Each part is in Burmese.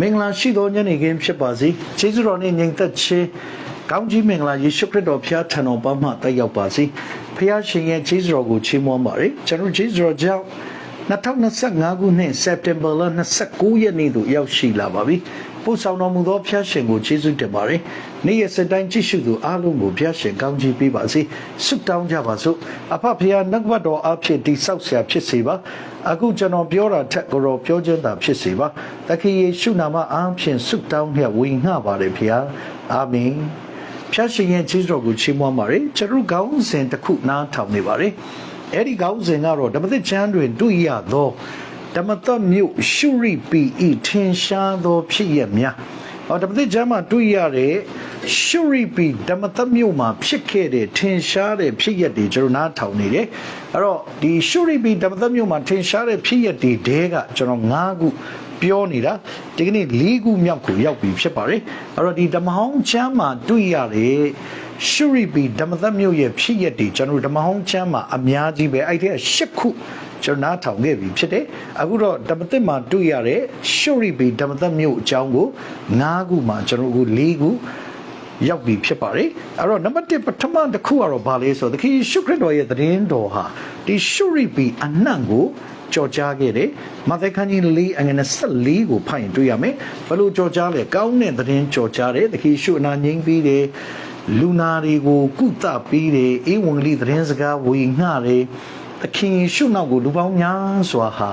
မင်္ဂလာရှိသောညနေခင်းဖြစ်ပါစေကျေးဇူးတော်နှင့်ညီသက်ခြင်းကောင်းကြီးမင်္ဂလာယေရှုခရစ်တော်ဖျားထံတော်ပါမှတက်ရောက်ပါစေဖျားရှင်ရဲ့ကျေးဇူးတော်ကိုချီးမွမ်းပါရစေကျွန်တော်ကျေးဇူးတော်ကြောင့်2025ခုနှစ်စက်တင်ဘာလ29ရက်နေ့သို့ရောက်ရှိလာပါပြီပို့ဆောင်တော်မူသောဖျားရှင်ကိုကျေးဇူးတင်ပါတယ် နေ့ရက်စက်တိုင်းကြည့်ရှုသူအားလုံးကိုဖျားရှင်ကောင်းချီးပေးပါစေဆုတောင်းကြပါစို့အဖဖျားနှုတ်ဘတ်တော်အဖြစ်တိဆောက်ဆရာဖြစ်စေပါအခုကျွန်တော်ပြောတာထက်ကိုရောပြောခြင်းသာဖြစ်စေပါသခင်ယေရှုနာမအားဖြင့်ဆုတောင်းလျက်ဝေငှပါတယ်ဖျားအာမင်ဖျားရှင်ရဲ့ကျေးဇူးတော်ကိုချီးမွမ်းပါရစေကျွန်တော်ကောင်းစဉ်တစ်ခုနားထောင်နေပါရစေအဲ့ဒီကောင်းစဉ်ကတော့ဓမ္မသစ်ကျမ်းတွင်တွေ့ရသောဓမ္မသမြို့ရှုရိပီဤထင်ရှားသောဖြစ်ရများ ဟောဓမ္မသစ်ကျမ်းမှာတွေ့ရတဲ့ရှုရိပီဓမ္မသမြို့မှာဖြစ်ခဲ့တဲ့ထင်ရှားတဲ့ဖြစ်ရက်တွေကျွန်တော်နားထောင်နေတယ်အဲ့တော့ဒီရှုရိပီဓမ္မသမြို့မှာထင်ရှားတဲ့ဖြစ်ရက်တွေတဲကကျွန်တော်၅ခု ပြောနေတာဒီကနေ့၄ခုမြောက်ကိုရောက်ပြီဖြစ်ပါတယ်အဲ့တော့ဒီဓမ္မဟောင်းကျမ်းမှာတွေ့ရတဲ့ရှုရိပီဓမ္မသမြို့ရဲ့ဖြစ်ရက်တွေကျွန်တော်ဓမ္မဟောင်းကျမ်းမှာအများကြီးပဲအဲ့ဒီက၈ခုကျွန်တော်နားထောင်ခဲ့ပြီဖြစ်တယ်အခုတော့ဓမ္မသစ်မှာတွေ့ရတဲ့ရှုရိပီဓမ္မသမြို့အကြောင်းကို၅ခုမှာကျွန်တော်တို့၄ခုရောက်ပြီဖြစ်ပါတယ်အဲ့တော့နံပါတ်1ပထမတစ်ခုကတော့ဘာလဲဆိုတော့သခင်ယေရှုခရစ်တော်ရဲ့သတင်းတော်ဟာဒီရှုရိပီအနှံ့ကို ကြော်ကြားခဲ့တယ်။မာသဲခန်းကြီး၄အငယ်24ကိုဖတ်ရင်တွေ့ရမယ်။ဘယ်လိုကြော်ကြားလဲ။ကောင်းတဲ့သတင်းကြော်ကြားတယ်။သခင်ရှုအနာငိမ့်ပြီးတယ်။လူနာတွေကိုကုသပြီးတယ်။အေဝံဂေလိသတင်းစကားဝေငှတယ်။သခင်ရှုနောက်ကိုလူပေါင်းများစွာဟာ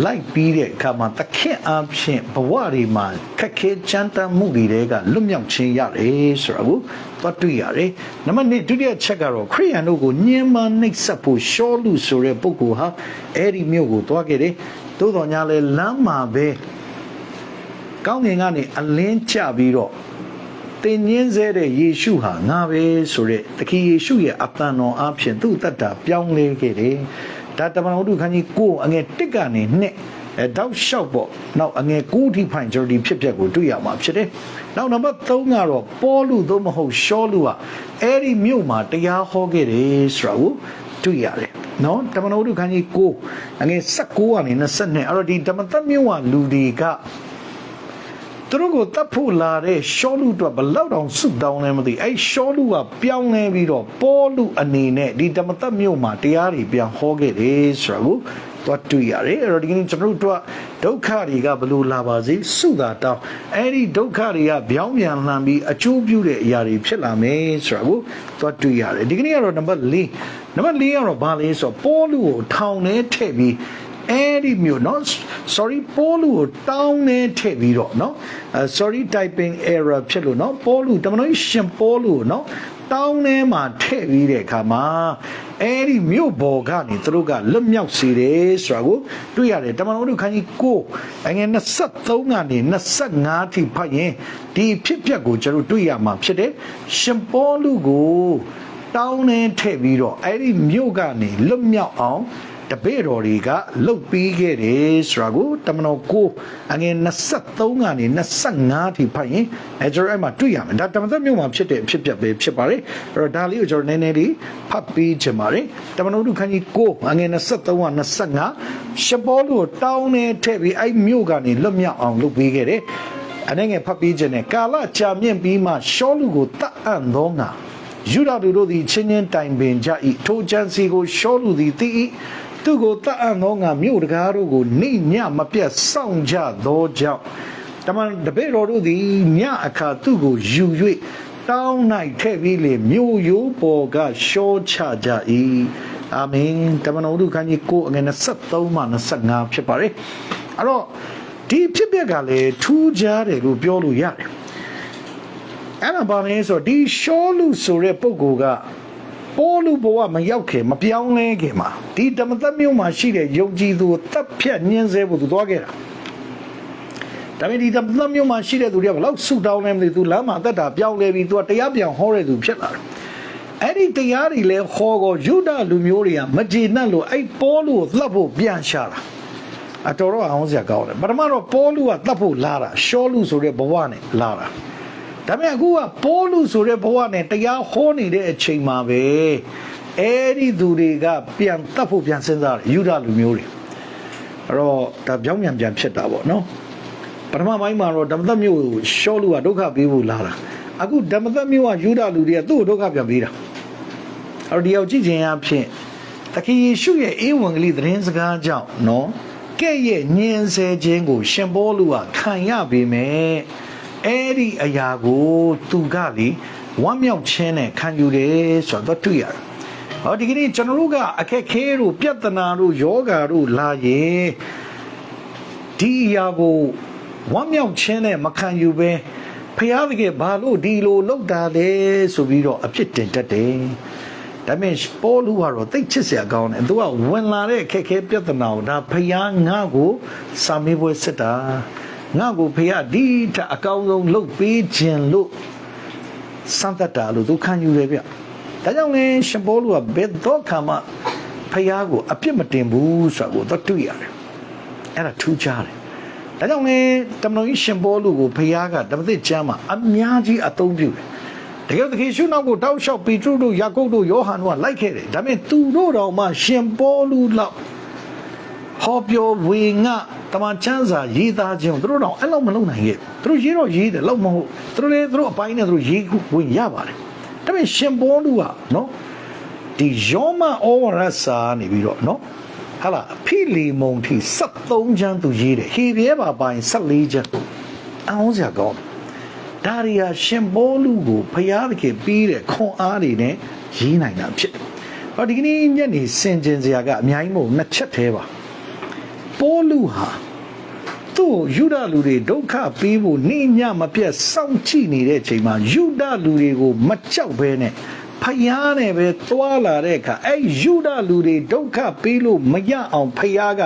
လိုက်ပြီးတဲ့အခါမှာသခင်အားဖြင့်ဘဝတွေမှာခက်ခဲကြမ်းတမ်းမှုတွေတဲကလွတ်မြောက်ခြင်းရတယ်ဆိုတော့သွားတွေ့ရတယ်။နံပါတ်2ဒုတိယချက်ကတော့ခရိယန်တို့ကိုညှဉ်းပန်းနှိပ်စက်ဖို့ရှောလူဆိုတဲ့ပုဂ္ဂိုလ်ဟာအဲ့ဒီမြို့ကိုသွားခဲ့တယ်။သို့တော်ညာလဲလမ်းမှာပဲကောင်းငင်ကနေအလင်းကျပြီးတော့တင်ញင်းစေတဲ့ယေရှုဟာငါပဲဆိုတဲ့သခင်ယေရှုရဲ့အပန်တော်အဖြစ်သူ့တတ်တာပြောင်းလဲခဲ့တယ်။ ဒါတမန်တော်တို့ခန်းကြီး9အငယ်1ကနေ2အဲတောက်လျှောက်ပေါ့နောက်အငယ်9ထိဖိုင်ကျွန်တော်ဒီဖြစ်ပျက်ကိုတွေ့ရမှာဖြစ်တယ်။နောက်နံပါတ်3ကတော့ပေါလုသို့မဟုတ်ရှောလုဟာအဲ့ဒီမြို့မှာတရားဟောခဲ့တယ်ဆိုတာကိုတွေ့ရတယ်။နော်တမန်တော်တို့ခန်းကြီး9အငယ်19ကနေ22အဲ့တော့ဒီတမန်သက်မြို့ဟာလူတွေက သူတို့ကိုတတ်ဖို့လာတဲ့ရှောလူတို့ဘလောက်တောင်ဆုတောင်းလဲမသိအဲ့ရှောလူကပြောင်းလဲပြီးတော့ပေါလုအနေနဲ့ဒီဓမ္မသက်မြို့မှာတရားတွေပြန်ဟောခဲ့တယ်ဆိုတာကိုသွားတွေ့ရတယ်အဲ့တော့ဒီကနေ့ကျွန်တော်တို့ဒုက္ခတွေကဘလို့လာပါစေဆုတာတောင်းအဲ့ဒီဒုက္ခတွေကပြောင်းပြန်လှန်ပြီးအကျိုးပြုတဲ့အရာတွေဖြစ်လာမယ်ဆိုတာကိုသွားတွေ့ရတယ်ဒီကနေ့ကတော့နံပါတ်၄နံပါတ်၄ကတော့ဘာလဲဆိုတော့ပေါလုကိုထောင်ထဲထည့်ပြီး အဲ့ဒီမျိုးเนาะ sorry ပိုလူကိုတောင်းနေထည့်ပြီးတော့เนาะ sorry typing error ဖြစ်လို့เนาะပိုလူတမန်တော်ရှင်ပိုလူကိုเนาะတောင်းထဲမှာထည့်ပြီးတဲ့အခါမှာအဲ့ဒီမြို့ပေါ်ကနေသူတို့ကလွတ်မြောက်စေတယ်ဆိုတာကိုတွေ့ရတယ်တမန်တော်တို့ခန်းကြီး9အငယ်23ကနေ25ထိဖတ်ရင်ဒီဖြစ်ပျက်ကိုကျွန်တော်တွေ့ရမှာဖြစ်တယ်ရှင်ပေါလုကိုတောင်းနေထည့်ပြီးတော့အဲ့ဒီမြို့ကနေလွတ်မြောက်အောင် တပည့်တော်တွေကလှုပ်ပြီးခဲ့တယ်ဆိုတာကိုတမန်တော်ကိုအငယ်23ကနေ25ထိဖတ်ရင်အဲကျွန်တော်အဲ့မှာတွေ့ရမယ်ဒါတမန်တော်မြို့မှာဖြစ်တဲ့အဖြစ်ပြက်ပဲဖြစ်ပါတယ်အဲ့တော့ဒါလေးကိုကျွန်တော်နည်းနည်းလေးဖတ်ပြီးချင်ပါတယ်တမန်တော်တို့ခန်းကြီး9အငယ်23က25ရှပေါလုကိုတောင်းနေထည့်ပြီးအဲ့မြို့ကနေလွတ်မြောက်အောင်လုပ်ပေးခဲ့တယ်အနေငယ်ဖတ်ပြီးခြင်းနဲ့ကာလကြာမြင့်ပြီးမှရှောလူကိုတတ်အံ့သောငါယူဒလူတို့သည်ချင်းချင်းတိုင်ပင်ကြ၏ထိုချမ်းစီကိုရှောလူသည်သိ၏ သူကိုတတ်အံ့သောငါမြို့တကားတို့ကိုနေညမပြတ်စောင့်ကြသောကြောင့်တမန်တပည့်တော်တို့သည်ညအခါသူကိုယူ၍တောင်း၌ထည့်ပြီးလေမြို့ရိုးပေါ်ကရှောချကြ၏အာမင်တမန်တော်တို့ခန်းကြီး9အငယ်23မှ25ဖြစ်ပါတယ်အဲ့တော့ဒီဖြစ်ပျက်ကလည်းထူးခြားတယ်လို့ပြောလို့ရတယ်အဲ့ဒါဘာလဲဆိုတော့ဒီရှောလူဆိုတဲ့ပုဂ္ဂိုလ်က ပေါ်လူဘဝမရောက်ခင်မပြောင်းလဲခင်မှာဒီဓမ္မသက်မြို့မှာရှိတဲ့ယုံကြည်သူကိုတပ်ဖြတ်ညှင်းဆဲဖို့သူသွားခဲ့တာဒါပေမဲ့ဒီဓမ္မသက်မြို့မှာရှိတဲ့သူတွေကဘလောက်ဆုတောင်းလဲမသိသူလမ်းမှာတက်တာပြောင်းလဲပြီးသူကတရားပြောင်းဟောတဲ့သူဖြစ်လာတယ်အဲ့ဒီတရားတွေလဲဟောကောယူဒလူမျိုးတွေကမကျေနပ်လို့အဲ့ပေါ်လူကိုသတ်ဖို့ပြန်ရှာတာအတော်တော့အောင်စရာကောင်းတယ်ပထမတော့ပေါ်လူကသတ်ဖို့လာတာရှောလူဆိုတဲ့ဘဝနဲ့လာတာ ဒါပေမဲ့အခုကပိုးလူဆိုတဲ့ဘဝနဲ့တရားဟောနေတဲ့အချိန်မှာပဲအဲ့ဒီသူတွေကပြန်တတ်ဖို့ပြန်စဉ်းစားတယ်ယူဒလူမျိုးတွေအဲ့တော့ဒါပြောင်းပြန်ပြန်ဖြစ်တာပေါ့နော်ပထမပိုင်းမှာတော့ဓမ္မသက်မျိုးကိုရှောလူကဒုက္ခပေးဖို့လာတာအခုဓမ္မသက်မျိုးကယူဒလူတွေကသူ့ကိုဒုက္ခပြန်ပေးတာအဲ့တော့ဒီရောက်ကြည့်ခြင်းအဖြစ်သခင်ယေရှုရဲ့အေဝံဂေလိသတင်းစကားကြောင့်နော်ကဲ့ရဲ့ညင်ဆဲခြင်းကို ရှင်ဘောလူကခံရပေမဲ့ အဲ့ဒီအရာကိုသူကလေဝမ်းမြောက်ခြင်းနဲ့ခံယူတယ်ဆိုတော့တွေ့ရတယ်ဟောဒီကနေ့ကျွန်တော်တို့ကအခက်ခဲတို့ပြဿနာတို့ယောဂါတို့လာရင်ဒီအရာကိုဝမ်းမြောက်ခြင်းနဲ့မခံယူပဲဖျားတကယ်ဘာလို့ဒီလိုလောက်တာလဲဆိုပြီးတော့အဖြစ်တင်တတ်တယ်ဒါပေမဲ့ပေါ်လူကတော့တိတ်ချစ်စရာကောင်းတယ်သူကဝင်လာတဲ့အခက်ခဲပြဿနာကိုဒါဖျားငါ့ကိုစာမေးပွဲစစ်တာ ငါ့ကိုဖျားဒီထက်အကောင်းဆုံးလုပ်ပေးခြင်းလို့စံတတ်တာလို့သူခံယူတယ်ဗျဒါကြောင့်လဲရှင်ပေါ်လူကဘယ်တော့ခါမှဖျားကိုအပြစ်မတင်ဘူးဆိုတာကိုတော့တွေ့ရတယ်အဲ့ဒါထူးခြားတယ်ဒါကြောင့်လဲတမန်တော်ကြီးရှင်ပေါ်လူကိုဖျားကတပည့်ကျမ်းမှာအများကြီးအသုံးပြုတယ်တကယ်တကယ်ရှုနောက်ကိုတောက်လျှောက်ပီထရုတို့ယာကုပ်တို့ယောဟန်တို့ကလိုက်ခဲ့တယ်ဒါပေမဲ့သူတို့တော်မှရှင်ပေါ်လူလောက် ဟောပြောဝေငါတမန်ချမ်းစာရေးသားခြင်းသူတို့တော့အဲ့လောက်မလုပ်နိုင်ရဲ့သူတို့ရေးတော့ရေးတယ်လောက်မဟုတ်သူတို့လည်းသူတို့အပိုင်းနဲ့သူတို့ရေးဝင်ရပါတယ်ဒါပေမဲ့ရှင်ပေါ်လူကနော်ဒီယောမဩဝရစာနေပြီးတော့နော်ဟာလာဖိလီမုန်ထိ73ချမ်းသူရေးတယ်ဟေပြဲပါပိုင်း14ချမ်းအောင်စရာကောင်းတယ်ဒါရီယာရှင်ဘောလူကိုဖျားသခင်ပြီးတဲ့ခွန်အားတွေနဲ့ရေးနိုင်တာဖြစ်တယ်။ဟောဒီကနေ့ညနေစင်ကျင်စရာကအများကြီးမဟုတ်နှစ်ချက်သေးပါ။ ပိုးလူဟာသူ့ယူဒလူတွေဒုက္ခပေးဖို့နေညမပြတ်စောင့်ကြည့်နေတဲ့အချိန်မှာယူဒလူတွေကိုမကြောက်ဘဲနဲ့ဖယားနဲ့ပဲသွားလာတဲ့အခါအဲယူဒလူတွေဒုက္ခပေးလို့မရအောင်ဖယားက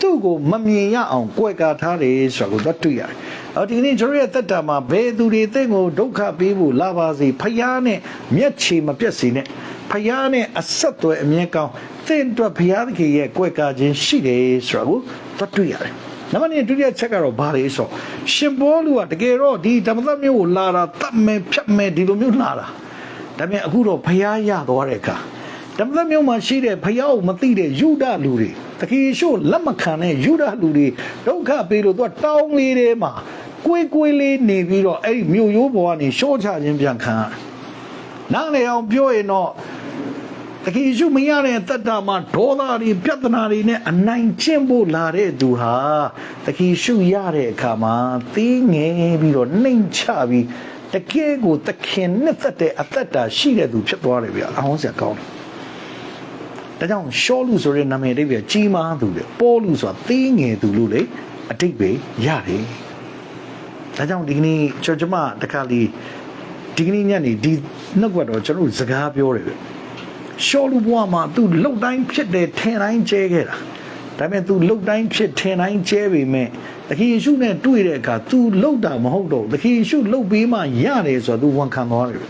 သူ့ကိုမမြင်ရအောင်ကြွယ်ကာထားတယ်ဆိုတော့တွေ့ရတယ်။အော်ဒီနေ့ကျွန်တော်ရဲ့တက်တာမှာဘယ်သူတွေတဲ့ကိုဒုက္ခပေးဖို့လာပါစေဖယားနဲ့မျက်ခြေမပြတ်စေနဲ့ ဖယားနဲ့အဆက်အသွယ်အမြဲကောင်းသင်အတွက်ဖယားသခင်ရဲ့ကြွယ်ကာခြင်းရှိတယ်ဆိုတော့တွေ့ရတယ်။နံပါတ်1ဒုတိယချက်ကတော့ဘာလဲဆိုရှင်ဘောလူကတကယ်တော့ဒီဓမ္မသမျိုးကိုလာတာတတ်မယ်ဖြတ်မယ်ဒီလိုမျိုးလာတာဒါပေမဲ့အခုတော့ဖျားရသွားတဲ့အခါဓမ္မသမျိုးမှာရှိတဲ့ဖျားကိုမသိတဲ့ယူဒလူတွေတခင်ရှို့လက်မခံတဲ့ယူဒလူတွေဒုက္ခပေးလို့သူကတောင်းလေးထဲမှာကိုယ်ကိုယ်လေးနေပြီးတော့အဲ့ဒီမြို့ရိုးပေါ်ကနေရှော့ချခြင်းပြန်ခံရနားလေအောင်ပြောရင်တော့ တခင်ယေရှုမရတဲ့တတ္တမှာဒေါသတွေပြဿနာတွေနဲ့အနိုင်ကျင့်ဖို့လာတဲ့သူဟာတခင်ယေရှုရတဲ့အခါမှာသိငယ်ပြီးတော့နှိမ်ချပြီးတကယ်ကိုသခင်နဲ့သက်တဲ့အသက်တာရှိတဲ့သူဖြစ်သွားတယ်ဗျအဟောင်းစရာကောင်းတယ်ဒါကြောင့်ရှောလူဆိုတဲ့နာမည်အဓိပ္ပာယ်ကြီးမားသူလေပေါ်လူဆိုတာသေးငယ်သူလို့လေအဓိပ္ပာယ်ရတယ်ဒါကြောင့်ဒီကနေ့ကျွန်တော်ကျမတခါလီဒီကနေ့ညနေဒီနှုတ်ကတော့ကျွန်တော်စကားပြောတယ်ဗျ ရှောလူဘဝမှာသူလှုပ်တိုင်းဖြစ်တယ်ထင်တိုင်းကျဲခဲ့တာဒါပေမဲ့ तू လှုပ်တိုင်းဖြစ်ထင်တိုင်းကျဲပေမဲ့သခင်ယေရှုနဲ့တွေ့တဲ့အခါ तू လှုပ်တာမဟုတ်တော့သခင်ယေရှုလှုပ်ပြီးမှရတယ်ဆိုတော့ तू ဝန်ခံသွားတယ်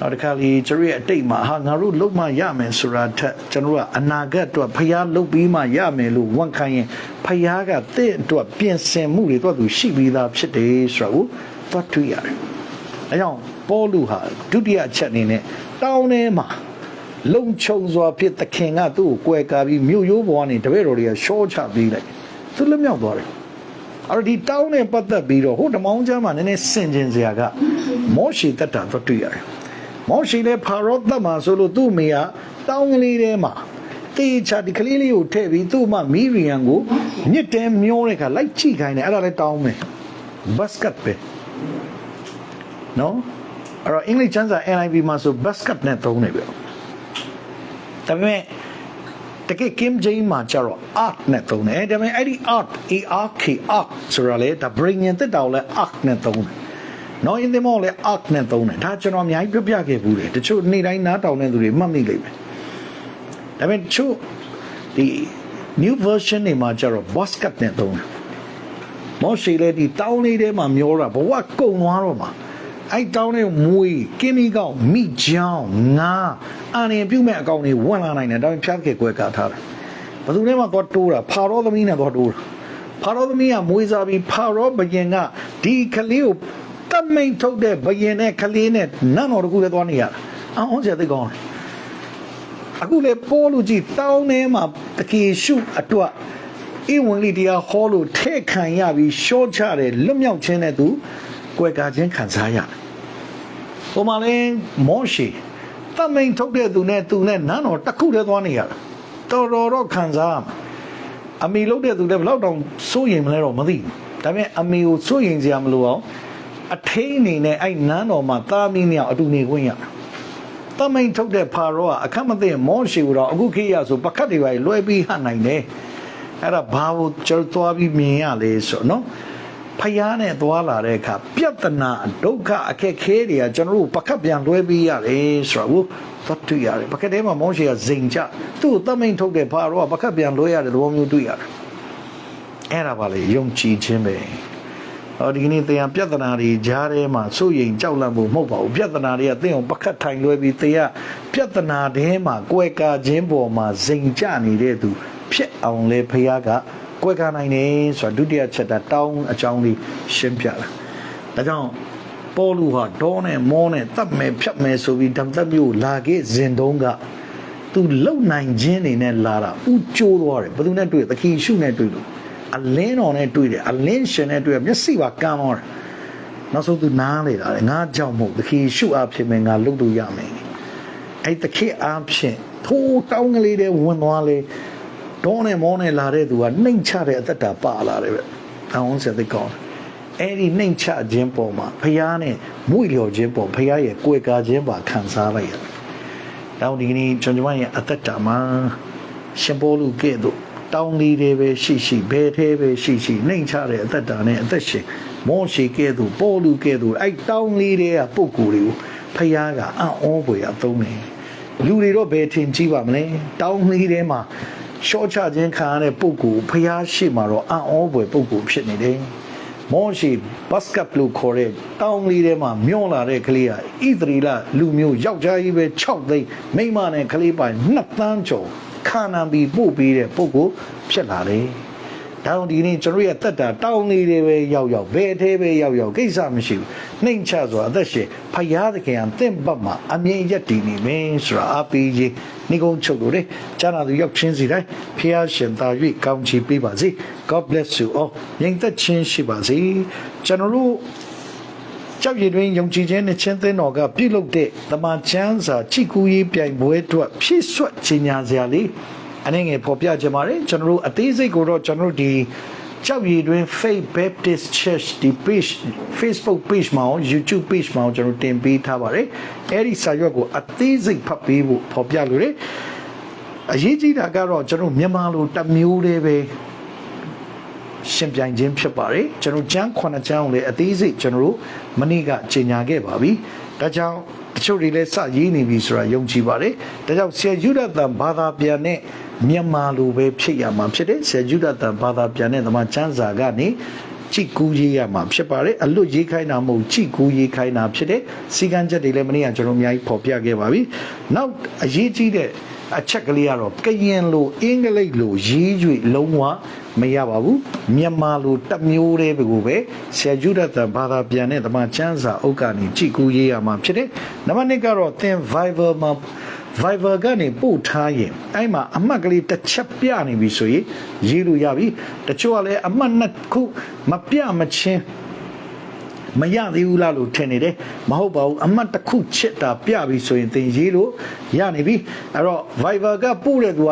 နောက်တစ်ခါလေကျွန်တော်ရဲ့အတိတ်မှာဟာငါတို့လှုပ်မှရမယ်ဆိုတာထက်ကျွန်တော်ကအနာဂတ်အတွက်ဖျားလှုပ်ပြီးမှရမယ်လို့ဝန်ခံရင်ဖျားကတင့်အတွက်ပြင်ဆင်မှုတွေတော့သူရှိပြီးသားဖြစ်တယ်ဆိုတော့သွားတွေ့ရတယ်။အဲကြောင့် ပေါလုဟာဒုတိယအချက်အနေနဲ့တောင်းထဲမှာလုံခြုံစွာဖြစ်သခင်ကသူ့ကိုကွယ်ကာပြီးမြို့ရိုးပေါ်ကနေတပည့်တော်တွေကရှော့ချပေးလိုက်သူလွတ်မြောက်သွားတယ်အဲ့တော့ဒီတောင်းနဲ့ပတ်သက်ပြီးတော့ဟိုဓမ္မောင်းကျမ်းမှာနည်းနည်းဆင်ခြင်စရာကမောရှေတက်တာတော့တွေ့ရတယ်မောရှေလည်းဖာရောတက်မှာဆိုလို့သူ့မိကတောင်းကလေးထဲမှာတေချာဒီကလေးလေးကိုထည့်ပြီးသူ့မမီရီယန်ကိုမြစ်တဲမျောတဲ့ခါလိုက်ကြည့်ခိုင်းတယ်အဲ့ဒါလည်းတောင်းမယ်ဘတ်စကတ်ပဲနော် အဲ့တော့အင်္ဂလိပ်ကျမ်းစာ NIV မှာဆိုဘတ်စကတ်နဲ့သုံးနေပြီဒါပေမဲ့တကယ် Kim James မှာကျတော့ art နဲ့သုံးတယ်ဒါပေမဲ့အဲ့ဒီ art ARK art ဆိုတာလေဒါ brain နဲ့တက်တောင်လဲ art နဲ့သုံးတယ်နော်အင်းဒီမောလဲ art နဲ့သုံးတယ်ဒါကျွန်တော်အများကြီးပြပြခဲ့ဘူးတယ်တချို့နေ့တိုင်းနားတောင်တဲ့သူတွေမှတ်မိလိမ့်မယ်ဒါပေမဲ့တချို့ဒီ new version တွေမှာကျတော့ basket နဲ့သုံးတယ်မောရှိလေဒီတောင်းလေးထဲမှာမျောတာဘဝကုံသွားတော့မှာ အဲ့တောင်းတဲ့မွေကင်းဒီကောင်မိချောင်းငါအာရင်ပြုတ်မဲ့အကောင်တွေဝင်လာနိုင်တယ်ဒါပေမဲ့ဖျားခဲ့ကွဲကထားတာဘယ်သူနဲ့မှတော့တိုးတာဖာရောသမီးနဲ့တော့တိုးတာဖာရောသမီးကမွေးစားပြီးဖာရောဘယင်ကဒီကလေးကိုတမိန်ထုတ်တဲ့ဘယင်နဲ့ကလေးနဲ့နတ်တော်တကူလည်းသွားနေရတာအောင်စရာသိကောင်းတယ်အခုလေပိုးလူကြီးတောင်းထဲမှာတကယ်ရှုအတွက်ဧဝံဂေလိတရားဟောလို့ထဲခံရပြီးရှော့ချတယ်လွတ်မြောက်ခြင်းနဲ့သူကွယ်ကာခြင်းခံစားရတယ်။ ဟိုမှာလဲမောရှေတမိန်ထုတ်တဲ့သူနဲ့သူနဲ့နန်းတော်တစ်ခုတည်းသွားနေရတာတော်တော်တော့ခံစားရမှာအမီလုတ်တဲ့သူလည်းဘယ်တော့တောင်စိုးရင်မလဲတော့မသိဘူးဒါပေမဲ့အမီကိုစိုးရင်စရာမလိုအောင်အထိန်အနေနဲ့အဲ့နန်းတော်မှာသားမင်းနဲ့အတူနေခွင့်ရတယ်တမိန်ထုတ်တဲ့ဖာရောကအခက်မသိမောရှေကတော့အခုခေတ်ရဆိုပကတ်တွေပါလွှဲပြီးဟနိုင်တယ်အဲ့ဒါဘာကိုကျွန်တော်သွားပြီးမြင်ရလဲဆိုတော့နော် ဖယားနဲ့သွားလာတဲ့အခါပြဿနာဒုက္ခအခက်ခဲတွေကကျွန်တော်တို့ပကတ်ပြန်လွှဲပြီးရတယ်ဆိုတော့သတ်တွေ့ရတယ်ပကတ်ထဲမှာမောရှေကဇိမ်ချသူ့ကိုတမိန်ထုတ်တဲ့ဖာရောကပကတ်ပြန်လွှဲရတဲ့သဘောမျိုးတွေ့ရတယ်အဲ့ဒါပါလေယုံကြည်ခြင်းပဲဟောဒီကနေ့တရားပြဿနာတွေကြားထဲမှာစိုးရိမ်ကြောက်လန့်ဖို့မဟုတ်ပါဘူးပြဿနာတွေကသင်အောင်ပကတ်ထိုင်လွှဲပြီးတရားပြဿနာထဲမှာကွယ်ကာခြင်းပေါ်မှာဇိမ်ချနေတဲ့သူဖြစ်အောင်လေဖခင်က ကွယ်ကာနိုင်တယ်ဆိုတာဒုတိယချက်တာတောင်းအကြောင်းလေးရှင်းပြလာဒါကြောင့်ပေါ်လူဟာဒေါနဲ့မောနဲ့တတ်မယ်ဖြတ်မယ်ဆိုပြီးဓမ္မသက်မျိုးလာခဲ့ဇင်တုံးကသူလုံနိုင်ခြင်းနေနဲ့လာတာဥကျိုးသွားတယ်ဘယ်သူနဲ့တွေ့သခင်ရှုနဲ့တွေ့လို့အလင်းတော်နဲ့တွေ့တယ်အလင်းရှင်နဲ့တွေ့မျက်စိပါကမ်းသွားတယ်နောက်ဆုံးသူနားလေတာလေငါကြောက်မို့သခင်ရှုအဖြစ်မယ်ငါလုပ်လို့ရမယ်အဲ့သခင်အားဖြင့်ထိုးတောင်းကလေးတွေဝင်သွားလေ ဒေါနဲ့မောနဲ့လာတဲ့သူကနှိမ်ချတဲ့အသက်တာပါလာတယ်ပဲ။အောင်စတဲ့ကောင်းအဲ့ဒီနှိမ်ချခြင်းပေါ်မှာဖះနဲ့မွေလျော်ခြင်းပေါ်ဖះရဲ့ကိုယ်ကာခြင်းပါခံစားလိုက်ရတယ်။တောင်းဒီကနေ့ကျွန်တော်ရဲ့အသက်တာမှာရှင်ဘောလူကဲ့သို့တောင်းလေးတွေပဲရှိရှိဘယ်သေးပဲရှိရှိနှိမ်ချတဲ့အသက်တာနဲ့အသက်ရှင်မောရှိကဲ့သို့ပေါ်လူကဲ့သို့အဲ့တောင်းလေးတွေကပုဂ္ဂိုလ်တွေကိုဖះကအံ့ဩဖွယ်အသုံးနေလူတွေတော့ဘယ်ထင်ကြည့်ပါမလဲတောင်းလေးထဲမှာ ရှော့ချခြင်းခံရတဲ့ပုဂ္ဂိုလ်ဖျားရှိမှာတော့အံ့ဩဖွယ်ပုဂ္ဂိုလ်ဖြစ်နေတယ်။မောရှိဘတ်စကတ်လို့ခေါ်တဲ့တောင်းလေးထဲမှာမျောလာတဲ့ကလေးကဣသရီလလူမျိုးယောက်ျားကြီးပဲ6သိန်းမိန်းမနဲ့ကလေးပိုင်2သန်းကျော်ခါနာပြီးပို့ပေးတဲ့ပုဂ္ဂိုလ်ဖြစ်လာတယ်။ ဒါကြောင့်ဒီနေ့ကျွန်တော်ရဲ့တက်တာတောင်းလေးတွေပဲရောက်ရောက်ဘယ်အသေးပဲရောက်ရောက်ကိစ္စမရှိဘူးနှိမ်ချဆိုတာအသက်ရှင်ဖယားသခင်ကတင့်ဘတ်မှာအမြင်ရက်တည်နေမင်းဆိုတာအပီးကြီးနေကုန်းချုပ်လို့လေကျမ်းသာသူရောက်ချင်းစီတိုင်းဖယားရှင်သာ၍ကောင်းချီးပေးပါစေ God bless you all ငြိမ်သက်ခြင်းရှိပါစေကျွန်တော်တို့ကြောက်ရည်တွင်ယုံကြည်ခြင်းနဲ့ချင်းသင်းတော်ကပြုလုပ်တဲ့တမန်ချမ်းစာကြည်ကူရေးပြိုင်ပွဲအတွက်ဖြည့်ဆွတ်ခြင်းညာစရာလေး အနေငယ်ပေါ်ပြချင်ပါတယ်ကျွန်တော်တို့အသေးစိတ်ကိုတော့ကျွန်တော်တို့ဒီကြောက်ရည်တွင် Faith Baptist Church ဒီ page Facebook page မှာရော YouTube page မှာရောကျွန်တော်တင်ပေးထားပါတယ်အဲ့ဒီစာရွက်ကိုအသေးစိတ်ဖတ်ပေးဖို့ပေါ်ပြလို့ရတယ်အရေးကြီးတာကတော့ကျွန်တော်မြန်မာလိုတစ်မျိုးတည်းပဲရှင်ပြိုင်ခြင်းဖြစ်ပါတယ်ကျွန်တော်ကျမ်းခုနှစ်ကျမ်းကိုလည်းအသေးစိတ်ကျွန်တော်တို့မနေ့ကကြေညာခဲ့ပါပြီဒါကြောင့် တချို့တွေလည်းစရေးနေပြီဆိုတာယုံကြည်ပါတယ်ဒါကြောင့်ဆရာယူဒတန်ဘာသာပြန်နဲ့မြန်မာလိုပဲဖြစ်ရမှာဖြစ်တယ်ဆရာယူဒတန်ဘာသာပြန်တဲ့သမားချမ်းစာကနေကြည်ကူးရေးရမှာဖြစ်ပါတယ်အလွတ်ရေးခိုင်းတာမဟုတ်ကြည်ကူးရေးခိုင်းတာဖြစ်တယ်စီကံချက်တွေလည်းမနေ့ကကျွန်တော်အများကြီးဖော်ပြခဲ့ပါပြီနောက်အရေးကြီးတဲ့အချက်ကလေးကတော့ကရင်လိုအင်္ဂလိပ်လိုရေး၍လုံးဝ မရပါဘူးမြန်မာလိုတမျိုးတည်းကိုပဲဆရာကျူဒတ်ဘာသာပြန်တဲ့တမန်ချမ်းစာအုပ်ကနေကြည်ကူးရေးရမှာဖြစ်တယ်နံပါတ်1ကတော့သင် Viber မှာ Viber ကနေပို့ထားရင်အဲ့မှာအမှတ်ကလေးတစ်ချက်ပြနေပြီဆိုရင်ရေးလို့ရပြီတချို့ကလည်းအမှတ်နှစ်ခုမပြမချင်းမရသေးဘူးလားလို့ထင်နေတယ်မဟုတ်ပါဘူးအမှတ်တစ်ခုချစ်တာပြပြီဆိုရင်သင်ရေးလို့ရနေပြီအဲ့တော့ Viber ကပို့တဲ့သူက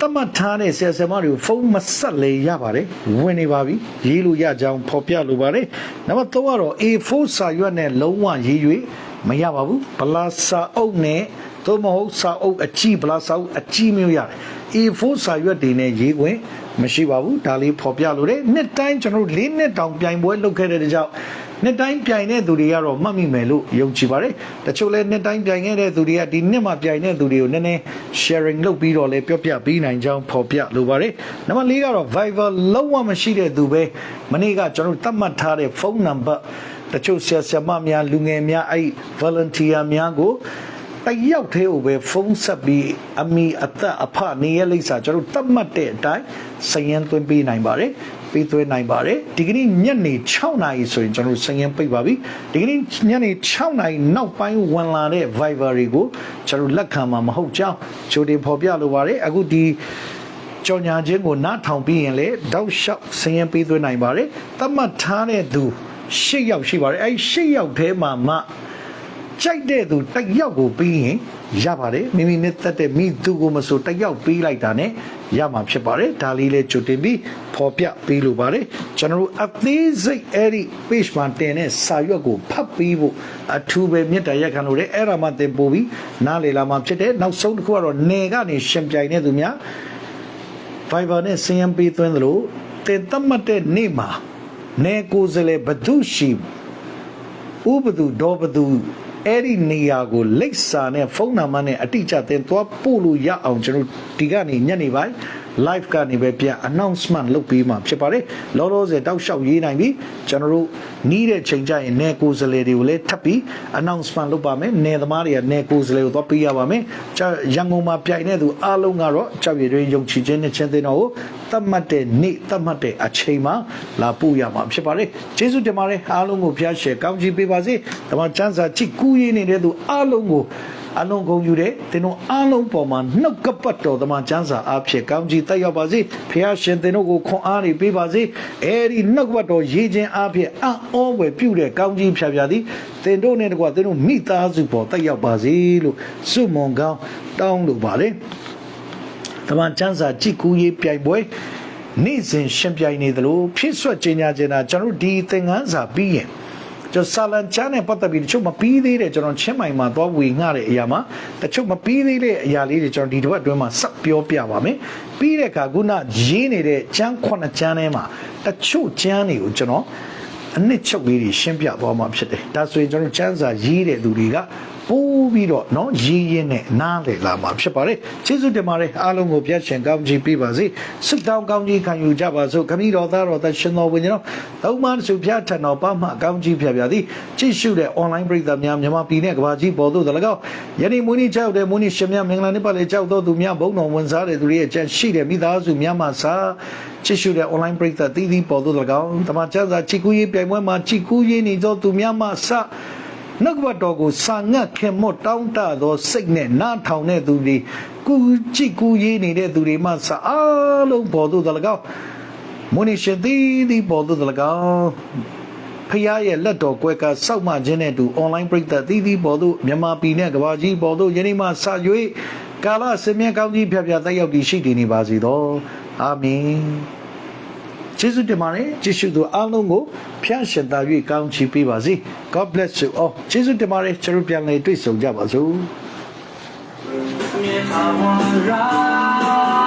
တမတ်ထားတဲ့ဆရာဆရာမတွေကိုဖုန်းမဆက်လေရပါတယ်ဝင်နေပါပြီရေးလို့ရကြောင်းဖော်ပြလိုပါတယ်နံပါတ်3ကတော့ A4 စာရွက်နဲ့လုံးဝရေး၍မရပါဘူးဗလာစာအုပ်နဲ့သို့မဟုတ်စာအုပ်အကြီးဗလာစာအုပ်အကြီးမျိုးရတယ် A4 စာရွက်တွေနဲ့ရေးခွင့်မရှိပါဘူးဒါလေးဖော်ပြလို့တယ်နှစ်တိုင်းကျွန်တော်တို့၄နှစ်တောင်ပြိုင်ပွဲလုပ်ခဲ့တဲ့ကြောင့် နှစ်တိုင်းပြိုင်တဲ့သူတွေကတော့မှတ်မိမယ်လို့ယုံကြည်ပါတယ်တချို့လည်းနှစ်တိုင်းပြိုင်ခဲ့တဲ့သူတွေကဒီနှစ်မှပြိုင်တဲ့သူတွေကိုနည်းနည်း sharing လုပ်ပြီးတော့လည်းပြောပြပေးနိုင်ကြောင်းဖော်ပြလိုပါတယ်နံပါတ်၄ကတော့ Viber လုံးဝမရှိတဲ့သူပဲမနေ့ကကျွန်တော်တို့သတ်မှတ်ထားတဲ့ဖုန်းနံပါတ်တချို့ဆရာဆရာမများလူငယ်များအဲ့ volunteer များကိုတယောက်သေးကိုပဲဖုန်းဆက်ပြီးအမိအသက်အဖနေရလိမ့်စာကျွန်တော်တတ်မှတ်တဲ့အတိုင်းစည်ရင်သွင်းပေးနိုင်ပါတယ် ပေးသွင်းနိုင်ပါတယ်ဒီကနေ့ညနေ6နာရီဆိုရင်ကျွန်တော်စည်ရင်ပိတ်ပါပြီဒီကနေ့ညနေ6နာရီနောက်ပိုင်းဝင်လာတဲ့ Viber တွေကိုကျွန်တော်လက်ခံမှာမဟုတ်ကြောင်းချိုတင်ဖော်ပြလိုပါတယ်အခုဒီကြော်ညာခြင်းကိုနားထောင်ပြီးရင်လေတောက်လျှောက်ဆင်းရဲပေးသွင်းနိုင်ပါတယ်တတ်မှတ်ထားတဲ့သူ၈ယောက်ရှိပါတယ်အဲ၈ယောက်ထဲမှာမှ ကြိုက်တဲ့သူတစ်ယောက်ကိုပြီးရင်ရပါတယ်မိမိနဲ့တက်တဲ့မိသူကိုမဆိုတစ်ယောက်ပြီးလိုက်တာ ਨੇ ရမှာဖြစ်ပါတယ်ဒါလေးလေးကြိုတင်ပြီးဖော်ပြပေးလိုပါတယ်ကျွန်တော်တို့အသေးစိတ်အဲ့ဒီ page မှာတင်တဲ့စာရွက်ကိုဖတ်ပြီးဖို့အထူးပဲမြတ်တရက်ခံလို့တယ်အဲ့ဒါမှသင်ပို့ပြီးနားလေလာမှာဖြစ်တယ်နောက်ဆုံးတစ်ခုကတော့နေကနေရှင်ပြိုင်နေသူများ Fiverr နဲ့ CMP သွင်းသလိုတင်သတ်မှတ်တဲ့နေ့မှာနေကိုယ်စလဲဘဒုရှိဥပဒုဒောဘဒု အဲ့ဒီနေရာကိုလိပ်စာနဲ့ဖုန်းနံပါတ်နဲ့အတိအကျတင်သွားပို့လို့ရအောင်ကျွန်တော်ဒီကနေညနေပိုင်း live ကနေပဲပြန် announcement လုပ်ပေးမှာဖြစ်ပါတယ်လောလောဆယ်တောက်လျှောက်ရေးနိုင်ပြီကျွန်တော်တို့နီးတဲ့ချိန်ကျရင်နေကိုယ်စလဲတွေကိုလည်းထပ်ပြီး announcement လုပ်ပါမယ်နေသမားတွေကနေကိုယ်စလဲကိုသွားပေးရပါမယ်ကျရန်ကုန်မှာပြိုင်တဲ့သူအားလုံးကတော့ကြောက်ရည်တွင်ယုံကြည်ခြင်းနဲ့ချင်းသိတော်ကိုတတ်မှတ်တဲ့နေ့တတ်မှတ်တဲ့အချိန်မှာလာပို့ရမှာဖြစ်ပါတယ်ကျေးဇူးတင်ပါတယ်အားလုံးကိုဖျားရှယ်ကောင်းချီးပေးပါစေဓမ္မချမ်းစာကြည့်ကူးရင်းနေတဲ့သူအားလုံးကို အလုံးကုန်ယူတဲ့သင်တို့အားလုံးပေါ်မှာနှုတ်ကပတ်တော်ဓမ္မချမ်းစာအဖြစ်ကောင်းချီးတက်ရောက်ပါစေဖျားရှင်သင်တို့ကိုခွန်အားတွေပေးပါစေအဲဒီနှုတ်ကပတ်တော်ရေးခြင်းအဖြစ်အံ့ဩဝယ်ပြုတဲ့ကောင်းချီးဖြာဖြာသည်သင်တို့နဲ့တကွာသင်တို့မိသားစုပေါ်တက်ရောက်ပါစေလို့ဆုမွန်ကောင်းတောင်းလိုပါတယ်တမန်ကျမ်းစာကြည်ကူးရေးပြိုင်ပွဲနေ့စဉ်ရှင်ပြိုင်နေသလိုဖြစ်ဆွတ်ခြင်းညာခြင်းတာကျွန်တော်တို့ဒီသင်ခန်းစာပြီးရင် ကျွန်တော်ဆာလန်ချမ်းနဲ့ပတ်သက်ပြီးတချို့မပြီးသေးတဲ့ကျွန်တော်ချင်းမိုင်မှာသွားဝေငှတဲ့အရာမှာတချို့မပြီးသေးတဲ့အရာလေးတွေကျွန်တော်ဒီတစ်ပတ်အတွင်းမှာဆက်ပြောပြပါမယ်ပြီးတဲ့အခါခုနရေးနေတဲ့ကျမ်းခုနှစ်ကျမ်းထဲမှာတချို့ကျမ်းတွေကိုကျွန်တော်အနှစ်ချုပ်လေးတွေရှင်းပြသွားမှာဖြစ်တယ်ဒါဆိုရင်ကျွန်တော်တို့ကျမ်းစာရေးတဲ့သူတွေက ပိုးပြီးတော့เนาะရေးရင်းနဲ့နားလည်လာမှာဖြစ်ပါတယ်ကျေးဇူးတင်ပါတယ်အားလုံးကိုပြတ်ရှင်ကောင်းချီးပေးပါစေစစ်တောင်းကောင်းချီးခံယူကြပါစို့ခမည်းတော်သားတော်သရှင်တော်ဝိညာဉ်တော်သုံးပါးစုဖျားထံတော်ပါမှကောင်းချီးဖြာဖြာသည်ကြည့်ရှုတဲ့ online ပရိသတ်များမြန်မာပြည်နဲ့ကမ္ဘာကြီးပေါ်သို့တလကောက်ယနေ့မွေးနေ့ကြောက်တဲ့မွေးနေ့ရှင်များမင်္ဂလာနေ့ပတ်လေကြောက်တော်သူများဘုန်းတော်ဝန်စားတဲ့သူတွေရဲ့ကြံရှိတဲ့မိသားစုများမှစာချစ်ရှုတဲ့ online ပရိသတ်တည်တည်ပေါ်သို့တလကောက်တမန်ကျမ်းစာချစ်ကူးရေးပြိုင်ပွဲမှာချစ်ကူးရေးနေသောသူများမှစ နှုတ်ဘတ်တော်ကိုစာငတ်ခင်မော့တောင်းတသောစိတ်နဲ့နားထောင်တဲ့သူတွေကူကြည့်ကူးရေးနေတဲ့သူတွေမှစအားလုံးပေါ်သို့တလကောက်မွေးနေ့ရှင်တည်တည်ပေါ်သို့တလကောက်ဖခင်ရဲ့လက်တော်ကွဲကစောက်မှခြင်းနဲ့အတူ online ပြိတ္တသီးသီးပေါ်သို့မြန်မာပြည်နဲ့ကမ္ဘာကြီးပေါ်သို့ယနေ့မှစ၍ကာလစင်မြကောင်းကြီးဖြတ်ဖြတ်တက်ရောက်ပြီးရှိတည်နေပါစေသောအာမင် ကျေးဇူးတင်ပါတယ်ကျေးဇူးသူအားလုံးကိုဖျားရှင်သာ၍ကောင်းချီးပေးပါစေ God bless you all ကျေးဇူးတင်ပါတယ်ကျွန်တော်ပြန်လည်တွေ့ဆုံကြပါစို့မြင်ပါဝါရာ